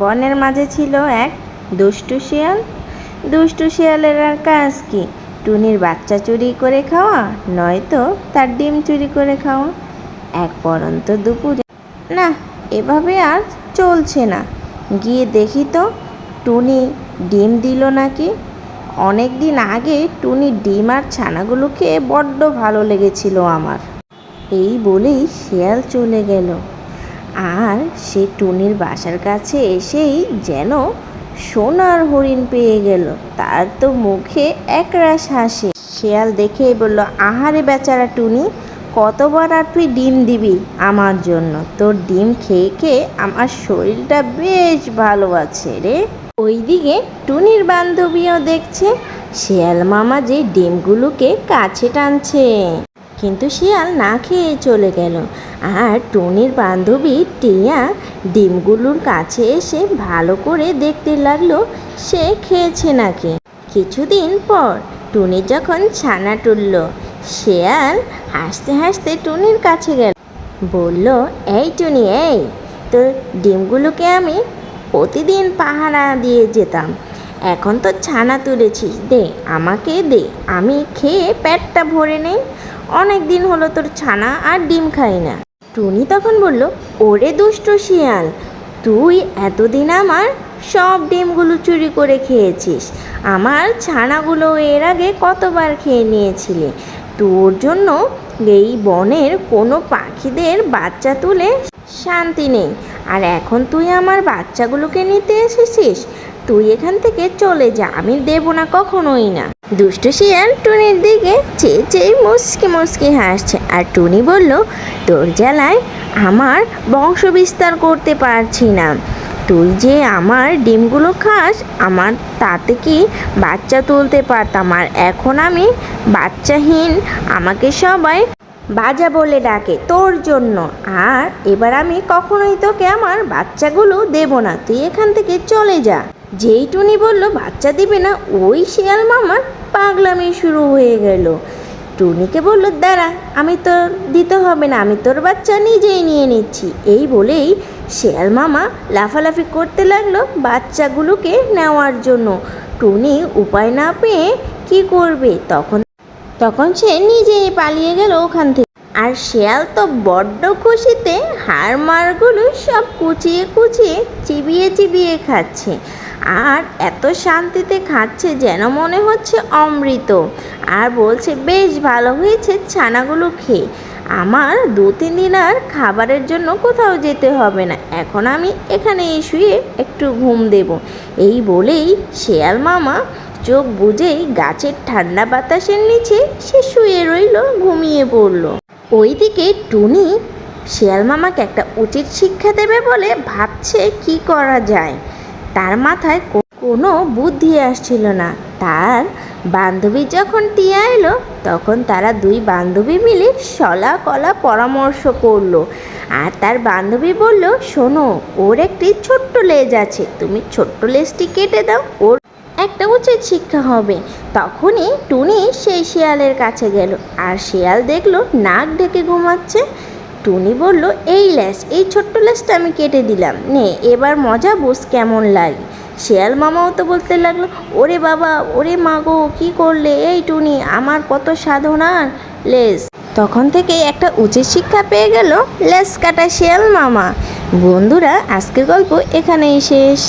বনের মাঝে ছিল এক দুষ্টু শিয়াল। দুষ্টু শিয়ালের আর কাজ কি? টুনির বাচ্চা চুরি করে খাওয়া, নয়তো তার ডিম চুরি করে খাওয়া। এক পরন্ত দুপুরে না, এভাবে আর চলছে না। গিয়ে দেখি তো, টুনি ডিম দিল নাকি? অনেক দিন আগে টুনি ডিম আর ছানাগুলো খেয়ে বড্ড ভালো লেগেছিল আমার। এই বলেই শিয়াল চলে গেল। আর সে টুনির বাসার কাছে এসেই যেন সোনার হরিণ পেয়ে গেল। তার তো মুখে একরাশ হাসি। শিয়াল দেখেই বলল, আহারে বেচারা টুনি, কতবার আর তুই ডিম দিবি আমার জন্য? তোর ডিম খেয়ে খেয়ে আমার শরীরটা বেশ ভালো আছে রে। ওইদিকে টুনির বান্ধবীও দেখছে, শিয়াল মামা যে ডিমগুলোকে কাছে টানছে। কিন্তু শিয়াল না খেয়ে চলে গেল। আর টুনির বান্ধবী টিয়া ডিমগুলোর কাছে এসে ভালো করে দেখতে লাগল, সে খেয়েছে নাকি? কিছুদিন পর টুনি যখন ছানা তুলল শিয়াল হাসতে হাসতে টুনির কাছে গেল। বলল, এই টুনি, এই, তো ডিমগুলোকে আমি প্রতিদিন পাহারা দিয়ে যেতাম। এখন তো ছানা তুলেছিস, দে, আমাকে দে, আমি খেয়ে পেটটা ভরে নেই। অনেক দিন হলো তোর ছানা আর ডিম খাই না। টুনি তখন বলল, ওরে দুষ্ট শিয়াল, তুই এতদিন আমার সব ডিমগুলো চুরি করে খেয়েছিস। আমার ছানাগুলো এর আগে কতবার খেয়ে নিয়েছিলি। তোর জন্য এই বনের কোনো পাখিদের বাচ্চা তুলে শান্তি নেই। আর এখন তুই আমার বাচ্চাগুলোকে নিতে এসেছিস, তুই এখান থেকে চলে যা, আমি দেবো না কখনোই না। দুষ্টু শিয়াল টুনির দিকে চেয়ে চেয়ে মুসকি মুসকি হাসছে আর টুনি বলল, তোর জ্বালায় আমার বংশ বিস্তার করতে পারছি না। তুই যে আমার ডিমগুলো খাস, আমার তাতে কি বাচ্চা তুলতে পারতাম? আর এখন আমি বাচ্চাহীন, আমাকে সবাই বাজা বলে ডাকে তোর জন্য। আর এবার আমি কখনোই তোকে আমার বাচ্চাগুলো দেব না। তুই এখান থেকে চলে যা। যেই টুনি বলল, বাচ্চা দিবে না? ওই শিয়াল মামার পাগলামি শুরু হয়ে গেল। টুনিকে বলল, দাঁড়া, আমি তোর, দিতে হবে না, আমি তোর বাচ্চা নিজেই নিয়ে নিচ্ছি। এই বলেই শেয়াল মামা লাফালাফি করতে লাগল বাচ্চাগুলোকে নেওয়ার জন্য। টুনি উপায় না পেয়ে কি করবে? তখন তখন সে নিজেই পালিয়ে গেল ওখান থেকে। আর শেয়াল তো বড্ড খুশিতে হাড় মারগুলো সব কুচিয়ে কুচিয়ে চিবিয়ে চিবিয়ে খাচ্ছে। আর এত শান্তিতে খাচ্ছে যেন মনে হচ্ছে অমৃত। আর বলছে, বেশ ভালো হয়েছে ছানাগুলো খেয়ে। আমার দু তিন দিন আর খাবারের জন্য কোথাও যেতে হবে না। এখন আমি এখানে শুয়ে একটু ঘুম দেব। এই বলেই শেয়াল মামা চোখ বুঝেই গাছের ঠান্ডা বাতাসের নিচে সে শুয়ে রইল, ঘুমিয়ে পড়ল। ওইদিকে টুনি শিয়াল মামাকে একটা উচিত শিক্ষা দেবে বলে ভাবছে কি করা যায়। তার মাথায় কোনো বুদ্ধি আসছিল না। তার বান্ধবী যখন টিয়া এলো, তখন তারা দুই বান্ধবী মিলে সলা কলা পরামর্শ করল। আর তার বান্ধবী বলল, শোনো, ওর একটি ছোট্ট লেজ আছে। তুমি ছোট্ট লেজটি কেটে দাও, ওর একটা উচিত শিক্ষা হবে। তখনই টুনি সেই শিয়ালের কাছে গেল আর শিয়াল দেখল নাক ঢেকে ঘুমাচ্ছে। টুনি বলল, এই ল্যাস এই ছোট্ট ল্যাসটা আমি কেটে দিলাম। নে, এবার মজা, বোস কেমন লাগে? শিয়াল মামাও তো বলতে লাগল, ওরে বাবা, ওরে মা গো, কী করলে? এই টুনি, আমার কত সাধনার লেস। তখন থেকে একটা উচিত শিক্ষা পেয়ে গেল লেস কাটা শিয়াল মামা। বন্ধুরা, আজকের গল্প এখানেই শেষ।